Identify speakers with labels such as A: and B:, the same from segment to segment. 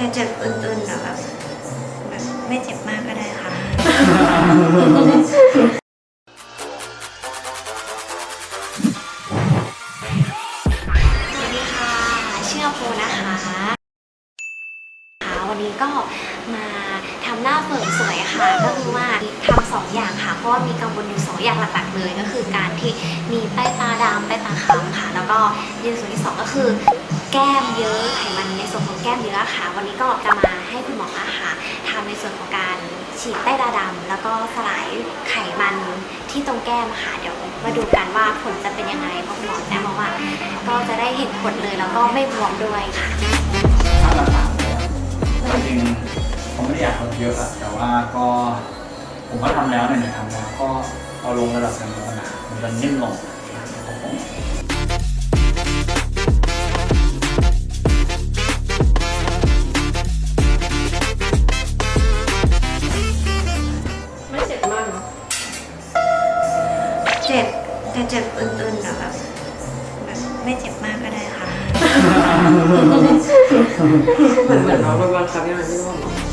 A: จะเจ็บอื่นๆนะแบบแบบไม่เจ็บมากก็ได้ค่ะ สวัสดีค่ะ ชื่อโพนะคะค่ะวันนี้ก็มาทำหน้าเฟิร์มสวยค่ะ ก็คือว่าทำสองอย่างค่ะ เพราะว่ามีกังวลอยู่สองอย่างหลักๆเลย ก็คือการที่มีใต้ตาดำใต้ตาค้ำค่ะ แล้วก็ในส่วนที่สองก็คือ แก้มเยอะไขมันในส่วนของแก้มเยอะค่ะ วันนี้ก็จะมาให้คุณหมออาหารทำในส่วนของการฉีดใต้ตาดำแล้วก็สลายไขมันที่ตรงแก้มค่ะเดี๋ยวมาดูกันว่าผลจะเป็นยังไงเพราะคุณหมอแจ้งมาว่า ก็จะได้เห็นผลเลยแล้วก็ไม่บวมด้วยค่ะ
B: ถ้าราคาเนี่ยจริงๆผมไม่ได้อยากลดเยอะอะแต่ว่าก็ผมก็ทำแล้วเนี่ยทำแล้วก็เอาลงระดับหนึงแล้วนะมันจะนิ่มลง
C: จ็บ
A: แต่เจ็บอื่นๆนะแบบแบบไม่เจ็บมากก็ได้ค่ะ
C: เหมือนเหมือนน้องโดนบังคับยังไงไม่รู้หรอ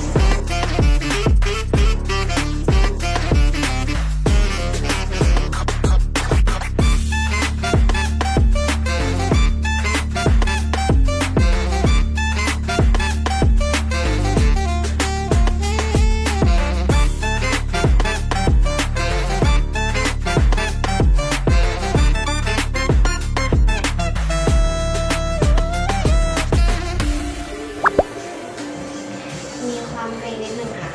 A: ความเกรงนิดนึงค่ะ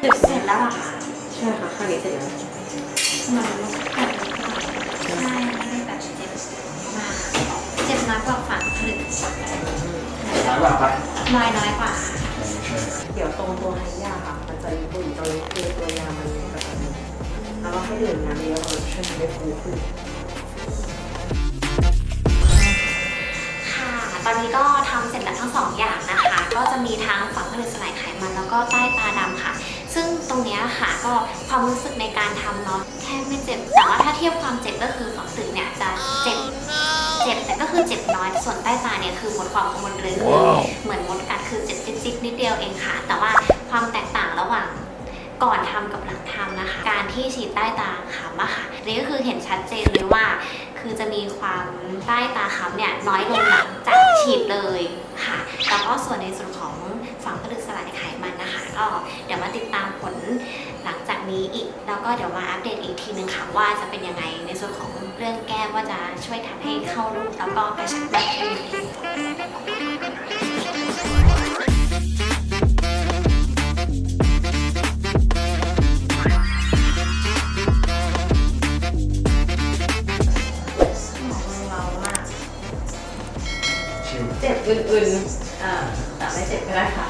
A: เสร็จแล้วเหรอคะ
C: ใช่ค่ะข้างนี้เสร็จแล้ว
A: เหมือนแบบใช่ไม่ได้แบบเจ็บมากเจ็บน้อยกว่าฝั่งผลึก
B: ร้อยบาทปะ
A: น้อยน้อยกว่า
B: ใช่
C: เดี๋ยวตรงตัวไฮยาค่ะ ดื่มน้ำเยอะๆช่วยให้ได้ฟูขึ้น
A: ค่ะ ตอนนี้ก็ทำเสร็จแล้วทั้งสองอย่างนะคะ ก็จะมีทั้งฝังผลึกสลายไขมันแล้วก็ใต้ตาดำค่ะ ซึ่งตรงเนี้ยค่ะก็ความรู้สึกในการทำเนาะแค่ไม่เจ็บ แต่ว่าถ้าเทียบความเจ็บก็คือฝังผลึกเนี่ยจะเจ็บเจ็บแต่ก็คือเจ็บน้อย ส่วนใต้ตาเนี่ยคือหมดความกังวลเลยคือเหมือนมดกัดคือเจ็บจิ๊บๆนิดเดียวเองค่ะ แต่ว่าความแตก ก่อนทำกับหลังทำนะคะ การที่ฉีดใต้ตาค้ำอะค่ะนี่ก็คือเห็นชัดเจนเลยว่า คือจะมีความใต้ตาค้ำเนี่ยน้อยลงหลังจากฉีดเลยค่ะแล้วก็ส่วนในส่วนของฝังผลึกสลายไขมันนะคะก็เดี๋ยวมาติดตามผลหลังจากนี้อีก แล้วก็เดี๋ยวมาอัปเดตอีกทีนึงค่ะว่าจะเป็นยังไงในส่วนของเรื่องแก้มว่าจะช่วยทำให้เข้ารูปแล้วก็กระชับมากขึ้
C: เจ็บอื่นๆอ่าแต่ไม่เจ็บก็ได้ค่ะ